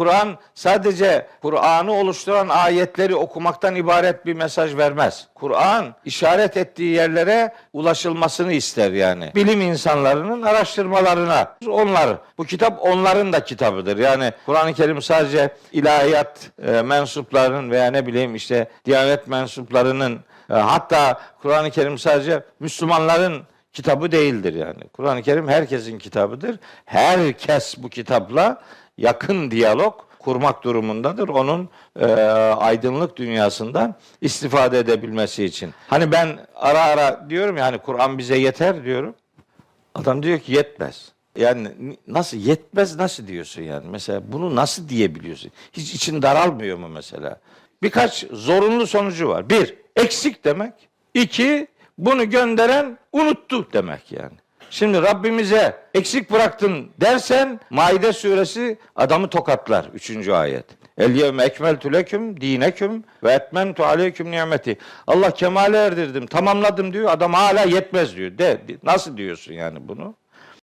Kur'an sadece Kur'an'ı oluşturan ayetleri okumaktan ibaret bir mesaj vermez. Kur'an işaret ettiği yerlere ulaşılmasını ister yani. Bilim insanlarının araştırmalarına. Onlar, bu kitap onların da kitabıdır. Yani Kur'an-ı Kerim sadece ilahiyat e, mensuplarının veya ne bileyim işte diyanet mensuplarının e, hatta Kur'an-ı Kerim sadece Müslümanların kitabı değildir yani. Kur'an-ı Kerim herkesin kitabıdır. Herkes bu kitapla yakın diyalog kurmak durumundadır. Onun e, aydınlık dünyasından istifade edebilmesi için. Hani ben ara ara diyorum ya hani Kur'an bize yeter diyorum. Adam diyor ki yetmez. Yani ni- nasıl yetmez nasıl diyorsun yani? Mesela bunu nasıl diyebiliyorsun? Hiç için daralmıyor mu mesela? Birkaç zorunlu sonucu var. Bir, eksik demek. İki, bunu gönderen unuttu demek yani. Şimdi Rabbimize eksik bıraktın dersen Maide suresi adamı tokatlar. Üçüncü ayet. El yevme ekmeltü leküm dineküm ve etmentu aleyküm nimeti. Allah kemale erdirdim, tamamladım diyor. Adam hala yetmez diyor. De, nasıl diyorsun yani bunu?